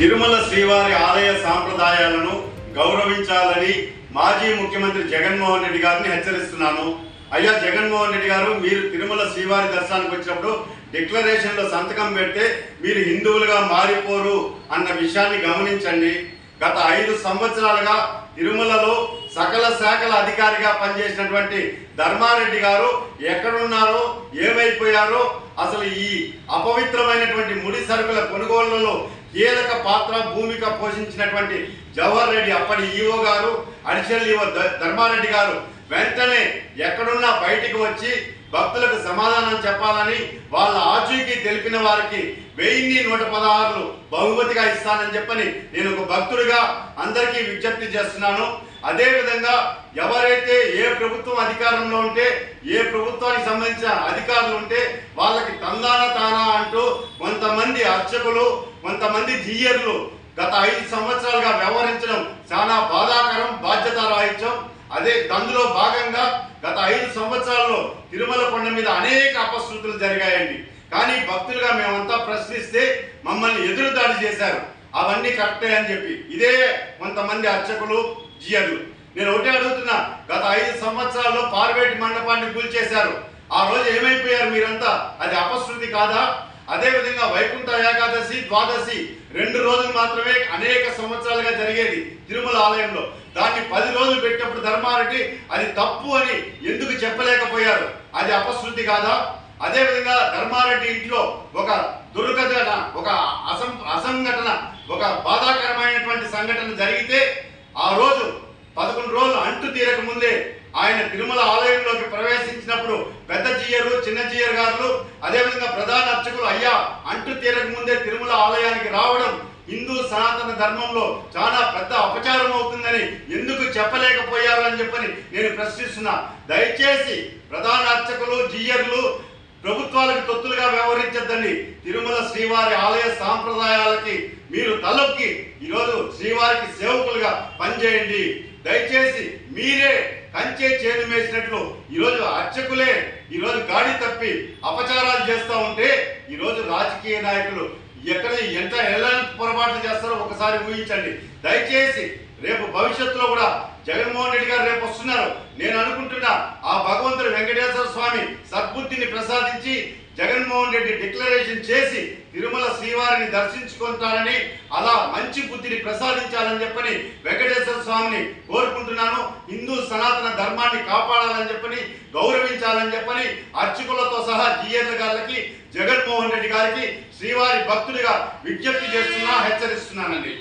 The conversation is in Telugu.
తిరుమల శ్రీవారి ఆలయ సాంప్రదాయాలను గౌరవించాలని మాజీ ముఖ్యమంత్రి జగన్మోహన్ రెడ్డి గారిని హెచ్చరిస్తున్నాను. అయ్యా జగన్మోహన్ రెడ్డి గారు మీరు తిరుమల శ్రీవారి దర్శనానికి వచ్చినప్పుడు డిక్లరేషన్లో సంతకం పెడితే మీరు హిందువులుగా మారిపోరు అన్న విషయాన్ని గమనించండి. గత ఐదు సంవత్సరాలుగా తిరుమలలో సకల శాఖల అధికారిగా పనిచేసినటువంటి ధర్మారెడ్డి గారు ఎక్కడున్నారో ఏమైపోయారో అసలు ఈ అపవిత్రమైనటువంటి ముడి సరుకుల కొనుగోళ్ళలో కీలక పాత్ర భూమిక పోషించినటువంటి జవహర్ రెడ్డి అప్పటి ఈఓ గారు అడిషనల్ ఈఓ ధర్మారెడ్డి గారు. వెంటనే ఎక్కడున్నా బయటికి వచ్చి భక్తులకు సమాధానం చెప్పాలని వాళ్ళ ఆచూకీ తెలిపిన వారికి వెయ్యి నూట పదహారులు బహుమతిగా ఇస్తానని చెప్పని నేను ఒక భక్తుడిగా అందరికీ విజ్ఞప్తి చేస్తున్నాను. అదేవిధంగా ఎవరైతే ఏ ప్రభుత్వం అధికారంలో ఉంటే ఏ ప్రభుత్వానికి సంబంధించిన అధికారులు ఉంటే వాళ్ళకి తందాన తానా అంటూ కొంతమంది అర్చకులు కొంతమంది జీయర్లు గత ఐదు సంవత్సరాలుగా వ్యవహరించడం చాలా బాధాకరం బాధ్యత రాహిత్యం. అదే అందులో భాగంగా గత ఐదు సంవత్సరాల్లో తిరుమల కొండ మీద అనేక అపశృతులు జరిగాయండి. కానీ భక్తులుగా మేమంతా ప్రశ్నిస్తే మమ్మల్ని ఎదురుదాడి చేశారు. అవన్నీ కరెక్టే అని చెప్పి ఇదే కొంతమంది అర్చకులు జియర్లు నేను ఒకటే అడుగుతున్నా గత ఐదు సంవత్సరాల్లో పార్వేటి మండపాన్ని కూల్చేశారు. ఆ రోజు ఏమైపోయారు మీరంతా? అది అపశృతి కాదా? అదే విధంగా వైకుంఠ ఏకాదశి ద్వాదశి రెండు రోజులు మాత్రమే అనేక సంవత్సరాలుగా జరిగేది తిరుమల ఆలయంలో. దాన్ని పది రోజులు పెట్టినప్పుడు ధర్మారెడ్డి అది తప్పు అని ఎందుకు చెప్పలేకపోయారు? అది అపశృతి కాదా? అదే విధంగా ధర్మారెడ్డి ఇంట్లో ఒక దుర్ఘటన ఒక అసం అసంఘటన ఒక బాధాకరమైనటువంటి సంఘటన జరిగితే ఆ రోజు పదకొండు రోజులు అంటు తీరక ముందే ఆయన తిరుమల ఆలయంలోకి చిన్నజీయర్ చిన్న జీయర్ గారు అదేవిధంగా ప్రధాన అర్చకులు అయ్యా అంటు తీరక ముందే తిరుమల ఆలయానికి రావడం హిందూ సనాతన ధర్మంలో చాలా పెద్ద అపచారం అవుతుందని ఎందుకు చెప్పలేకపోయారు అని చెప్పని నేను ప్రశ్నిస్తున్నా. దయచేసి ప్రధాన అర్చకులు జీయర్లు ప్రభుత్వాలకు తొత్తులుగా వ్యవహరించద్దండి. తిరుమల శ్రీవారి ఆలయ సాంప్రదాయాలకి మీరు తలొక్కి ఈరోజు శ్రీవారికి సేవకులుగా పనిచేయండి. దయచేసి మీరే కంచే చేను మేసినట్లు ఈరోజు అర్చకులే ఈరోజు గాడి తప్పి అపచారాలు చేస్తూ ఉంటే ఈరోజు రాజకీయ నాయకులు ఎక్కడ ఎంత ఎలాంటి పొరపాట్లు చేస్తారో ఒకసారి ఊహించండి. దయచేసి రేపు భవిష్యత్తులో కూడా జగన్మోహన్ రెడ్డి గారు రేపు వస్తున్నారు. నేను అనుకుంటున్నా ఆ భగవంతుడు వెంకటేశ్వర స్వామి సద్బుద్ధిని ప్రసాదించి జగన్మోహన్ రెడ్డి డిక్లరేషన్ చేసి శ్రీవారిని దర్శించుకుంటారని అలా మంచి బుద్ధిని ప్రసాదించాలని చెప్పని వెంకటేశ్వర స్వామిని కోరుకుంటున్నాను. హిందూ సనాతన ధర్మాన్ని కాపాడాలని చెప్పని గౌరవించాలని చెప్పని అర్చకులతో సహా జిఎల్ గారికి జగన్మోహన్ రెడ్డి గారికి శ్రీవారి భక్తుడిగా విజ్ఞప్తి చేస్తున్నా హెచ్చరిస్తున్నానండి.